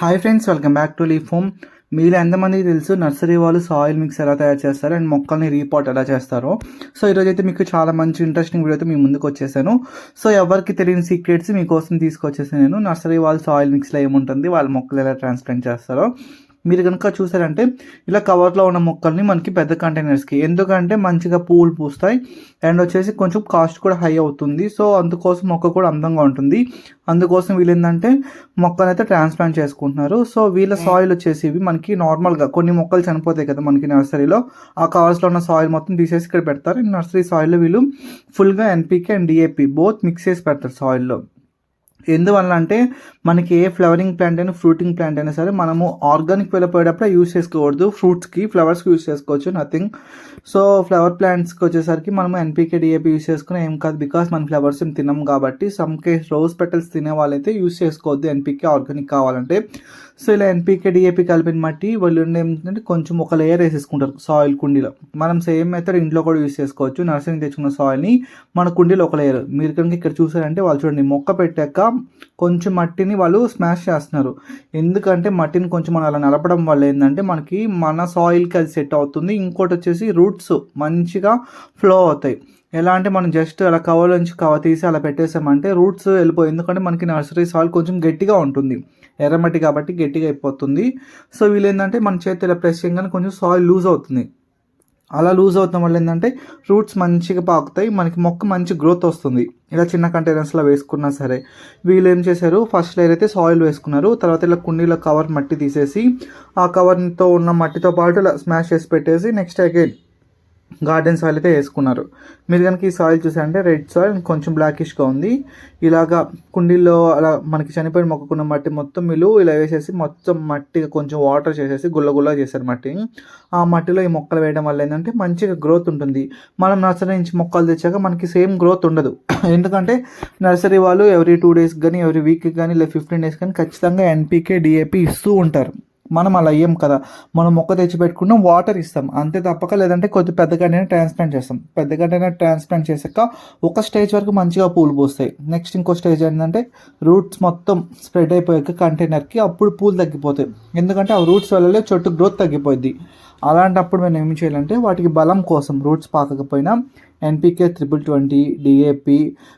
Hi friends welcome back to leaf home మీరు ఎంతమందికి తెలుసు నర్సరీ వాళ్ళు సాయిల్ మిక్స్ ఎలా తయారు చేస్తారు అండ్ మొక్కల్ని రీపాట్ ఎలా చేస్తారో. సో ఈరోజు అయితే మీకు చాలా మంచి ఇంట్రెస్టింగ్ వీడియో అయితే మీ ముందుకు వచ్చేసాను. సో ఎవరికి తెలియని సీక్రెట్స్ మీకోసం తీసుకొచ్చేసాను నేను. నర్సరీ వాళ్ళు సాయిల్ మిక్స్లో ఏముంటుంది వాళ్ళ మొక్కలు ఎలా ట్రాన్స్ప్లాంట్ చేస్తారో. మీరు కనుక చూసారంటే ఇలా కవర్లో ఉన్న మొక్కల్ని మనకి పెద్ద కంటైనర్స్కి ఎందుకంటే మంచిగా పూలు పూస్తాయి. అండ్ వచ్చేసి కొంచెం కాస్ట్ కూడా హై అవుతుంది. సో అందుకోసం మొక్క కూడా అందంగా ఉంటుంది. అందుకోసం వీళ్ళు ఏంటంటే మొక్కనైతే ట్రాన్స్ప్లాంట్ చేసుకుంటున్నారు. సో వీళ్ళ సాయిల్ వచ్చేసి ఇవి మనకి నార్మల్గా కొన్ని మొక్కలు చనిపోతాయి కదా మనకి నర్సరీలో. ఆ కవర్స్లో ఉన్న సాయిల్ మొత్తం తీసేసి ఇక్కడ పెడతారు. నర్సరీ సాయిల్లో వీళ్ళు ఫుల్గా NPK and DAP both mix చేసి పెడతారు సాయిల్లో ఎందువల్ల అంటే మనకి ఏ ఫ్లవరింగ్ ప్లాంట్ అయినా ఫ్రూటింగ్ ప్లాంట్ అయినా సరే మనము ఆర్గానిక్ వెళ్ళిపోయేటప్పుడు యూస్ చేసుకోకూడదు. ఫ్రూట్స్కి ఫ్లవర్స్కి యూస్ చేసుకోవచ్చు నథింగ్ సో ఫ్లవర్ ప్లాంట్స్కి వచ్చేసరికి మనము ఎన్పీకే డిఏపి యూస్ చేసుకుని ఏం కాదు బికాస్ మన ఫ్లవర్స్ ఏం తినం కాబట్టి సమ్ కేస్ రోజ్ పెటల్స్ తినే వాళ్ళైతే యూస్ చేసుకోవద్దు ఎన్పీకే ఆర్గానిక్ కావాలంటే. సో ఇలా ఎన్పీకే డిఏపి కలిపిన మట్టి వాళ్ళు ఏంటంటే కొంచెం ఒక లేయర్ వేసేసుకుంటారు సాయిల్ కుండీలో. మనం సేమ్ మెథడ్ ఇంట్లో కూడా యూస్ చేసుకోవచ్చు. నర్సరీ తెచ్చుకున్న సాయిల్ని మన కుండీలో ఒక లేయర్ మీరు కనుక ఇక్కడ చూసారంటే వాళ్ళు చూడండి మొక్క పెట్టాక కొంచెం మట్టిని వాళ్ళు స్మాష్ చేస్తున్నారు. ఎందుకంటే మట్టిని కొంచెం మనం అలా నలపడం వల్ల ఏంటంటే మనకి మన సాయిల్కి అది సెట్ అవుతుంది. ఇంకోటి వచ్చేసి రూట్స్ మంచిగా ఫ్లో అవుతాయి. ఎలా అంటే మనం జస్ట్ అలా కవర్ నుంచి కవర్ తీసి అలా పెట్టేసామంటే రూట్స్ వెళ్ళిపోయి ఎందుకంటే మనకి నర్సరీ సాయిల్ కొంచెం గట్టిగా ఉంటుంది. ఎర్రమట్టి కాబట్టి గట్టిగా అయిపోతుంది. సో వీళ్ళు ఏంటంటే మన చేతిలో ప్రెస్ చేయగానే కొంచెం సాయిల్ లూజ్ అవుతుంది. అలా లూజ్ అవుతాం వల్ల ఏంటంటే రూట్స్ మంచిగా పాకుతాయి మనకి మొక్క మంచి గ్రోత్ వస్తుంది. ఇలా చిన్న కంటైనర్స్లో వేసుకున్నా సరే. వీళ్ళు ఏం చేశారు? ఫస్ట్ లేయర్ అయితే సాయిల్ వేసుకున్నారు. తర్వాత ఇలా కుండీలో కవర్ మట్టి తీసేసి ఆ కవర్తో ఉన్న మట్టితో పాటు ఇలా స్మాష్ చేసి పెట్టేసి నెక్స్ట్ అగైన్ గార్డెన్ సాయిల్ అయితే వేసుకున్నారు. మీరు కనుక ఈ సాయిల్ చూసారంటే రెడ్ సాయిల్ కొంచెం బ్లాకిష్గా ఉంది. ఇలాగా కుండీల్లో అలా మనకి చనిపోయిన మొక్కకున్న మట్టి మొత్తం వీళ్ళు ఇలా వేసేసి మొత్తం మట్టి కొంచెం వాటర్ చేసేసి గుల్ల గుల్ల చేశారు మట్టి. ఆ మట్టిలో ఈ మొక్కలు వేయడం వల్ల ఏంటంటే మంచిగా గ్రోత్ ఉంటుంది. మనం నర్సరీ నుంచి మొక్కలు తెచ్చాక మనకి సేమ్ గ్రోత్ ఉండదు. ఎందుకంటే నర్సరీ వాళ్ళు ఎవ్రీ టూ డేస్ కానీ ఎవ్రీ వీక్ కానీ లేదా ఫిఫ్టీన్ డేస్ కానీ ఖచ్చితంగా ఎన్పీకే డిఏపి ఇస్తూ ఉంటారు. మనం అలా అయ్యాం కదా. మనం మొక్క తెచ్చి పెట్టుకున్నాం వాటర్ ఇస్తాం. అంతే తప్పక లేదంటే కొద్ది పెద్ద ట్రాన్స్ప్లాంట్ చేస్తాం. పెద్ద ట్రాన్స్ప్లాంట్ చేసాక ఒక స్టేజ్ వరకు మంచిగా పూలు పూస్తాయి. నెక్స్ట్ ఇంకో స్టేజ్ ఏంటంటే రూట్స్ మొత్తం స్ప్రెడ్ అయిపోయాక కంటైనర్కి అప్పుడు పూలు తగ్గిపోతాయి. ఎందుకంటే ఆ రూట్స్ వల్లనే చెట్టు గ్రోత్ తగ్గిపోయింది అలాంటప్పుడు మేము ఏమి చేయాలంటే వాటికి బలం కోసం రూట్స్ పాకకపోయినా ఎన్పికే త్రిపుల్ ట్వంటీ డిఏపి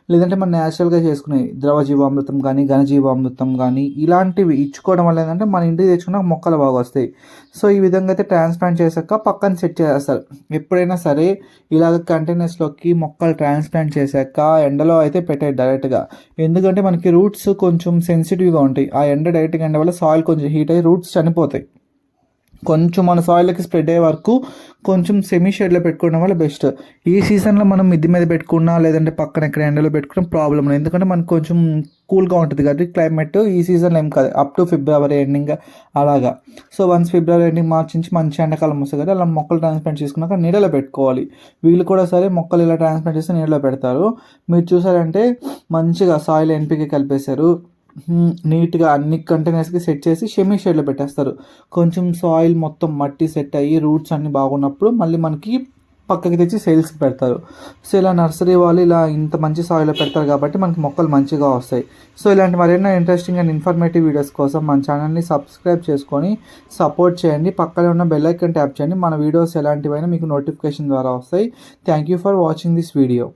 లేదంటే మనం న్యాచురల్గా చేసుకునే ద్రవ జీవామృతం కానీ ఘనజీవామృతం కానీ ఇలాంటివి ఇచ్చుకోవడం వల్ల ఏంటంటే మన ఇంటికి తెచ్చుకున్న మొక్కలు బాగా వస్తాయి. సో ఈ విధంగా అయితే ట్రాన్స్ప్లాంట్ చేశాక పక్కన సెట్ చేస్తారు. ఎప్పుడైనా సరే ఇలాగ కంటైనర్స్లోకి మొక్కలు ట్రాన్స్ప్లాంట్ చేశాక ఎండలో అయితే పెట్టాయి డైరెక్ట్గా ఎందుకంటే మనకి రూట్స్ కొంచెం సెన్సిటివ్గా ఉంటాయి. ఆ ఎండ డైరెక్ట్గా ఎండ వల్ల సాయిల్ కొంచెం హీట్ అయ్యి రూట్స్ చనిపోతాయి. కొంచెం మన సాయిల్కి స్ప్రెడ్ అయ్యే వరకు కొంచెం సెమీ షేడ్లో పెట్టుకోవడం వల్ల బెస్ట్ ఈ సీజన్లో మనం మిద్ది మీద పెట్టుకున్నా లేదంటే పక్కన ఎక్కడ ఎండలో పెట్టుకున్న ప్రాబ్లం లేదు. ఎందుకంటే మనకు కొంచెం కూల్గా ఉంటుంది కాబట్టి క్లైమేట్ ఈ సీజన్లో ఏం కాదు. అప్ టు ఫిబ్రవరి ఎండింగ్ అలాగా. So once February ending March నుంచి మంచి ఎండాకాలం వస్తుంది కదా అలా మొక్కలు ట్రాన్స్ప్లాంట్ చేసుకున్నాక నీడలో పెట్టుకోవాలి. వీళ్ళు కూడా సరే మొక్కలు ఇలా ట్రాన్స్ప్లాంట్ చేస్తే నీడలో పెడతారు. మీరు చూసారంటే మంచిగా సాయిల్ ఎన్పికే కలిపేశారు. నీట్గా అన్ని కంటైనర్స్కి సెట్ చేసి షెమీ షేడ్లో పెట్టేస్తారు. కొంచెం సాయిల్ మొత్తం మట్టి సెట్ అయ్యి రూట్స్ అన్నీ బాగున్నప్పుడు మళ్ళీ మనకి పక్కకి తెచ్చి సేల్స్కి పెడతారు. సో ఇలా నర్సరీ వాళ్ళు ఇలా ఇంత మంచి సాయిల్లో పెడతారు కాబట్టి మనకి మొక్కలు మంచిగా వస్తాయి. సో ఇలాంటి మరెన్నో ఇంట్రెస్టింగ్ అండ్ ఇన్ఫర్మేటివ్ వీడియోస్ కోసం మన ఛానల్ని సబ్స్క్రైబ్ చేసుకొని సపోర్ట్ చేయండి. పక్కనే ఉన్న బెల్ ఐకన్ ట్యాప్ చేయండి. మన వీడియోస్ ఎలాంటివైనా మీకు నోటిఫికేషన్ ద్వారా వస్తాయి. Thank you for watching this video.